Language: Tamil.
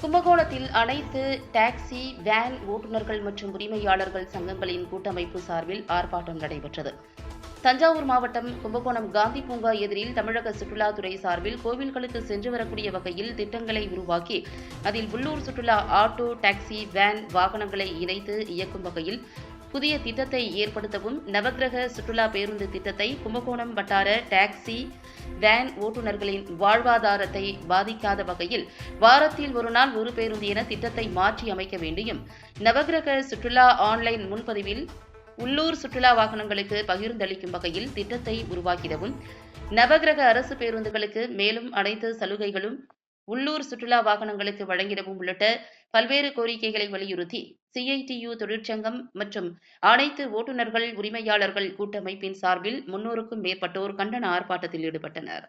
கும்பகோணத்தில் அனைத்து டாக்ஸி வேன் ஓட்டுநர்கள் மற்றும் உரிமையாளர்கள் சங்கங்களின் கூட்டமைப்பு சார்பில் ஆர்ப்பாட்டம் நடைபெற்றது. தஞ்சாவூர் மாவட்டம் கும்பகோணம் காந்தி பூங்கா எதிரில் தமிழக சுற்றுலாத்துறை சார்பில் கோவில்களுக்கு சென்று வரக்கூடிய வகையில் திட்டங்களை உருவாக்கி அதில் உள்ளூர் சுற்றுலா ஆட்டோ டாக்ஸி வேன் வாகனங்களை இணைத்து இயக்கும் வகையில் புதிய திட்டத்தை ஏற்படுத்தவும் நவக்கிரக சுற்றுலா பேருந்து திட்டத்தை கும்பகோணம் வட்டார டாக்ஸி வேன் ஓட்டுநர்களின் வாழ்வாதாரத்தை பாதிக்காத வகையில் வாரத்தில் ஒரு நாள் ஒரு பேருந்து என திட்டத்தை மாற்றி அமைக்க வேண்டியும் நவக்கிரக சுற்றுலா ஆன்லைன் முன்பதிவில் உள்ளூர் சுற்றுலா வாகனங்களுக்கு பகிர்ந்தளிக்கும் வகையில் திட்டத்தை உருவாக்கிடவும் நவக்கிரக அரசு பேருந்துகளுக்கு மேலும் அனைத்து சலுகைகளும் உள்ளூர் சுற்றுலா வாகனங்களுக்கு வழங்கிடவும் உள்ளிட்ட பல்வேறு கோரிக்கைகளை வலியுறுத்தி சிஐடியு தொழிற்சங்கம் மற்றும் அனைத்து ஓட்டுநர்கள் உரிமையாளர்கள் கூட்டமைப்பின் சார்பில் முன்னூறுக்கும் மேற்பட்டோர் கண்டன ஆர்ப்பாட்டத்தில் ஈடுபட்டனர்.